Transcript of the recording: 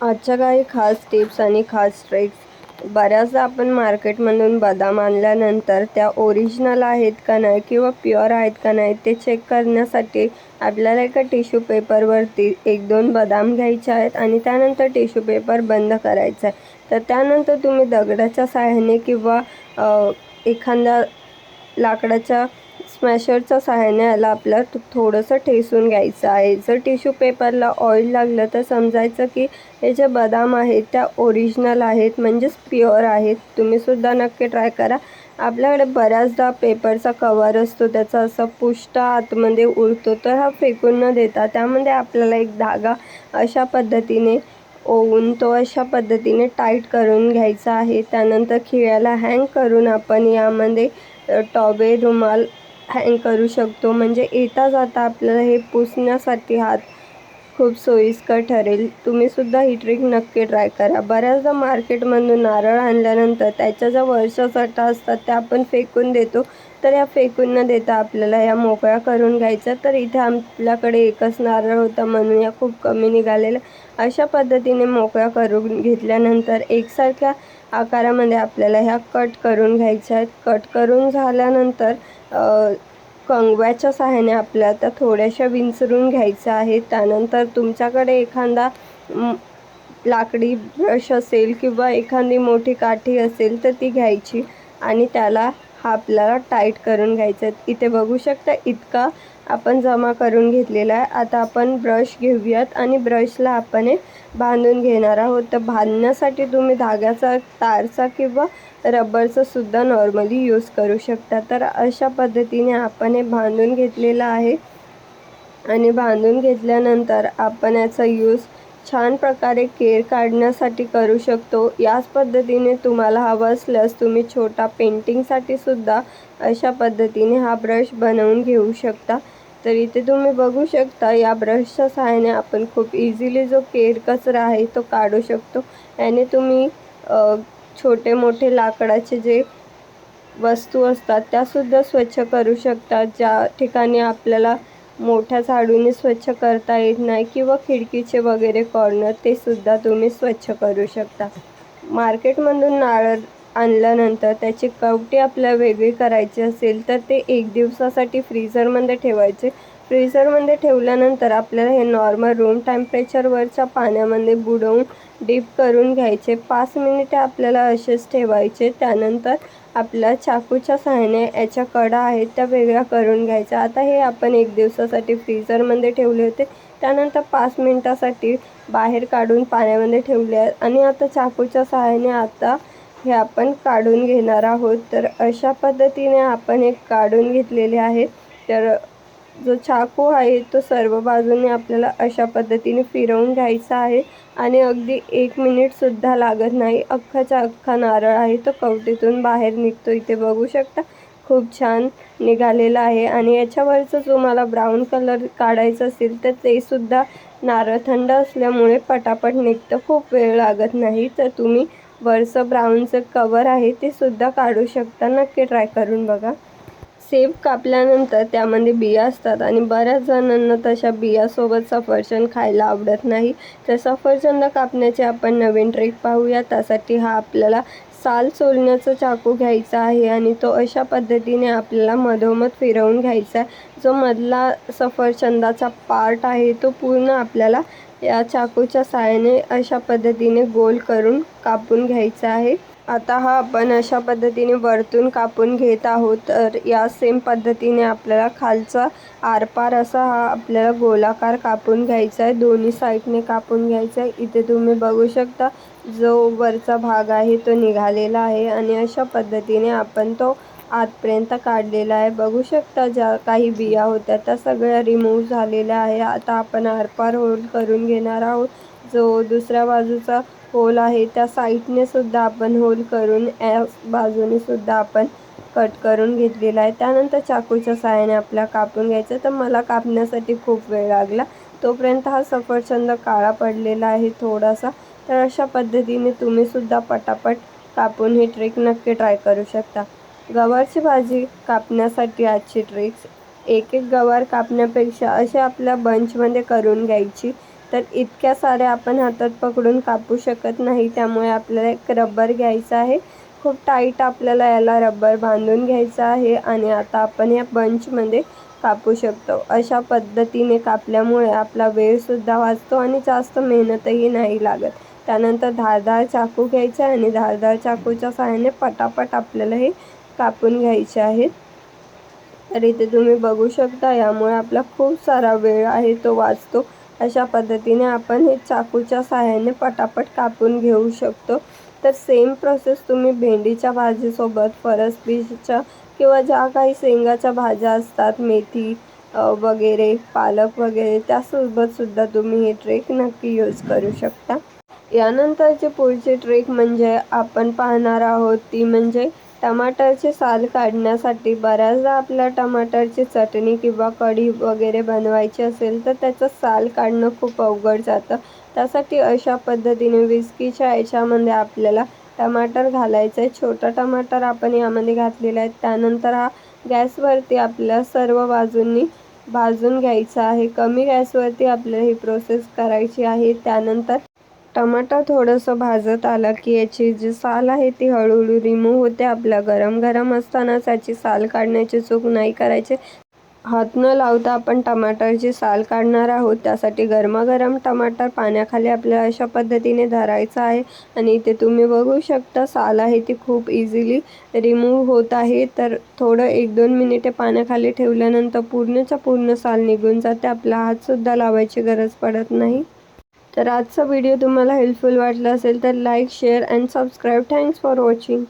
आजच्या काही खास टिप्स आणि खास ट्रिक्स. बऱ्याचदा आपण मार्केटमधून बदाम आणल्यानंतर त्या ओरिजिनल आहेत का नाही किंवा प्युअर आहेत का नाही ते चेक करण्यासाठी आपल्याला एका टिश्यू पेपरवरती एक दोन बदाम घ्यायचे आहेत आणि त्यानंतर टिश्यू पेपर बंद करायचा आहे तर त्यानंतर तुम्ही दगडाच्या साह्याने किंवा एखाद्या लाकडाच्या स्मॅशरच्या सहाय्याने याला आपलं थोडंसं ठेसून घ्यायचं आहे. जर टिश्यू पेपरला ऑइल लागलं तर समजायचं की हे जे बदाम आहेत त्या ओरिजिनल आहेत म्हणजेच प्युअर आहेत. तुम्हीसुद्धा नक्की ट्राय करा. आपल्याकडे बऱ्याचदा पेपरचा कवर असतो त्याचा असा पुष्ट आतमध्ये उरतो तर हा फेकून न देता त्यामध्ये आपल्याला एक धागा अशा पद्धतीने ओवून तो अशा पद्धतीने टाईट करून घ्यायचा आहे. त्यानंतर खिळ्याला हँग करून आपण यामध्ये टॉबे रुमाल हँग करू शकतो. म्हणजे येता जाता आपल्याला हे पुसण्यासाठी हात खूप सोयीस्कर ठरेल. तुम्हीसुद्धा ही ट्रिक नक्की ट्राय करा. बऱ्याचदा मार्केटमधून नारळ आणल्यानंतर त्याच्या ज्या वरच्या सटा असतात त्या आपण फेकून देतो. तर या फेकून न देता आपल्याला या मोकळ्या करून घ्यायच्या. तर इथे आपल्याकडे एकच नारळ होता म्हणून या खूप कमी निघालेल्या. अशा पद्धतीने मोकळ्या करून घेतल्यानंतर एकसारख्या आकारामध्ये आपल्याला ह्या कट करून घ्यायच्या आहेत. कट करून झाल्यानंतर कंगव्याच्या सहाय्याने आपल्याला त्या थोड्याशा विंचरून घ्यायच्या आहेत त्यानंतर तुमच्याकडे एखादा लाकडी ब्रश असेल किंवा एखादी मोठी काठी असेल तर ती घ्यायची आणि त्याला हा आपल्याला टाईट करून घ्यायचा आहे. इथे बघू शकता इतका आपण जमा करून घेतलेला आहे. आता आपण ब्रश घेऊयात आणि ब्रशला आपण बांधून घेणार आहोत. तर बांधण्यासाठी तुम्ही धाग्याचा तारचा किंवा रबरचा सुद्धा नॉर्मली यूज करू शकता. तर अशा पद्धतीने आपण हे बांधून घेतलेलं आहे. आणि बांधून घेतल्यानंतर आपण याचा यूज छान प्रकारे केर काढण्यासाठी करू शकतो. याच पद्धतीने तुम्हाला हवं असल्यास तुम्ही छोटा पेंटिंगसाठी सुद्धा अशा पद्धतीने हा ब्रश बनवून घेऊ शकता. तर इथे तुम्ही बघू शकता. या ब्रशच्या सहाय्याने आपण खूप इझिली जो केर कचरा आहे तो काढू शकतो. याने तुम्ही छोटे मोठे लाकडाचे जे वस्तू असतात त्यासुद्धा स्वच्छ करू शकता. ज्या ठिकाणी आपल्याला मोठ्या झाडूने स्वच्छ करता येत नाही किंवा खिडकीचे वगैरे कॉर्नर ते सुद्धा तुम्ही स्वच्छ करू शकता. मार्केटमधून नारळ आणल्यानंतर त्याची कवटी आपल्याला वेगळी करायची असेल तर ते एक दिवसासाठी फ्रीझरमध्ये ठेवायचे. फ्रीझरमध्ये ठेवल्यानंतर आपल्याला हे नॉर्मल रूम टेम्परेचरवरच्या पाण्यामध्ये बुडवून डीप करून घ्यायचे. पाच मिनिटे आपल्याला असेच ठेवायचे. त्यानंतर आपल्या चाकूच्या सहाय्याने याच्या कडा आहेत त्या वेगळ्या करून घ्यायच्या. आता हे आपण एक दिवसासाठी फ्रीझरमध्ये ठेवले होते. त्यानंतर पाच मिनिटासाठी बाहेर काढून पाण्यामध्ये ठेवले. आहेत आणि आता चाकूच्या सहाय्याने आता हे आपण काढून घेणार आहोत. तर अशा पद्धतीने आपण हे काढून घेतलेले आहे. तर जो चाकू आहे तो सर्व बाजूने आपल्याला अशा पद्धतीने फिरवून घ्यायचा आहे. आणि अगदी एक मिनिटसुद्धा लागत नाही. अख्खाच्या अख्खा नारळ आहे तो कवटीतून बाहेर निघतो. इथे बघू शकता खूप छान निघालेला आहे. आणि याच्यावरचं तुम्हाला ब्राऊन कलर काढायचं असेल तर ते सुद्धा नारळ थंड असल्यामुळे पटापट निघतं. खूप वेळ लागत नाही. तर तुम्ही वरचं ब्राऊनचं कवर आहे ते सुद्धा काढू शकता. नक्की ट्राय करून बघा. सेब कापल्यानंतर त्यामध्ये बिया असतात आणि बऱ्याच जणांना तशा बियासोबत सफरचंद खायला आवडत नाही. तर सफरचंद कापण्याचे आपण नवीन ट्रिक पाहूया. त्यासाठी हा आपल्याला साल सोलण्याचा चाकू घ्यायचा आहे आणि तो अशा पद्धतीने आपल्याला मधोमध फिरवून घ्यायचा आहे. जो मधला सफरचंदाचा पार्ट आहे तो पूर्ण आपल्याला या चाकूच्या साहाय्याने अशा पद्धतीने गोल करून कापून घ्यायचा आहे. आता हा आपण अशा पद्धतीने वरतून कापून घेत आहोत तर या सेम पद्धतीने आपल्याला खालचा आरपार असा हा आपल्याला गोलाकार कापून घ्यायचा आहे. दोन्ही साईडने कापून घ्यायचा आहे. इथे तुम्ही बघू शकता जो वरचा भाग आहे तो निघालेला आहे आणि अशा पद्धतीने आपण तो आतपर्यंत काढलेला आहे. बघू शकता ज्या काही बिया होत्या त्या सगळ्या रिमूव्ह झालेल्या आहे. आता आपण आरपार होल करून घेणार आहोत. जो दुसऱ्या बाजूचा होल आहे त्या साईडने सुद्धा आपण होल करून या बाजूने सुद्धा आपण कट करून घेतलेला आहे. त्यानंतर चाकूच्या सहाय्याने आपल्याला कापून घ्यायचं तर मला कापण्यासाठी खूप वेळ लागला. तोपर्यंत हा सफरचंद काळा पडलेला आहे. थोडासा तर अशा पद्धतीने तुम्हीसुद्धा पटापट कापून ही ट्रिक नक्की ट्राय करू शकता. गवारची भाजी कापण्यासाठी आजची ट्रिक्स एक एक गवार कापण्यापेक्षा असे आपल्या बंचमध्ये करून घ्यायची. तर इतक्या साऱ्या आपण हातात पकडून कापू शकत नाही त्यामुळे आपल्याला एक रबर घ्यायचा आहे. खूप टाईट आपल्याला याला रबर बांधून घ्यायचं आहे आणि आता आपण या बंचमध्ये कापू शकतो. अशा पद्धतीने कापल्यामुळे आपला वेळसुद्धा वाचतो आणि जास्त मेहनतही नाही लागत. त्यानंतर धारदार चाकू घ्यायचा आहे आणि धारदार चाकूच्या सहाय्याने पटापट आपल्याला हे कापून घ्यायचे आहेत. तर इथे तुम्ही बघू शकता यामुळे आपला खूप सारा वेळ आहे तो वाचतो. अशा पद्धतीने आपण हे चाकूच्या सहाय्याने पटापट कापून घेऊ शकतो. तर सेम प्रोसेस तुम्ही भेंडीच्या भाजीसोबत फरसबीजच्या किंवा ज्या काही शेंगाच्या भाज्या असतात मेथी वगैरे पालक वगैरे त्यासोबतसुद्धा तुम्ही हे ट्रेक नक्की यूज करू शकता. यानंतरचे पुढची ट्रेक म्हणजे आपण पाहणार आहोत ती म्हणजे टमाटरचे साल काढण्यासाठी बऱ्याचदा आपल्या टमाटरची चटणी किंवा कढी वगैरे बनवायची असेल तर त्याचं साल काढणं खूप अवघड जातं. त्यासाठी अशा पद्धतीने विस्कीच्या याच्यामध्ये आपल्याला टमाटर घालायचं आहे. छोटा टमाटर आपण यामध्ये घातलेला आहे. त्यानंतर हा गॅसवरती आपल्या सर्व बाजूंनी भाजून घ्यायचा आहे. कमी गॅसवरती आपल्याला ही प्रोसेस करायची आहे. त्यानंतर टमाटर थोडंसं भाजत आलं की याची जी साल आहे ती हळूहळू रिमूव्ह होते. आपल्या गरम गरम असतानाच याची साल काढण्याची चूक नाही करायची. हात न लावता आपण टमाटरची साल काढणार आहोत. त्यासाठी गरमागरम टमाटर पाण्याखाली आपल्याला अशा पद्धतीने धरायचं आहे. आणि इथे तुम्ही बघू शकता साल आहे ती खूप इझिली रिमूव्ह होत आहे. तर थोडं एक दोन मिनिटे पाण्याखाली ठेवल्यानंतर पूर्णच्या पूर्ण साल निघून जाते. आपला हातसुद्धा लावायची गरज पडत नाही. तर आजचा व्हिडिओ तुम्हाला हेल्पफुल वाटला असेल तर like share and subscribe thanks for watching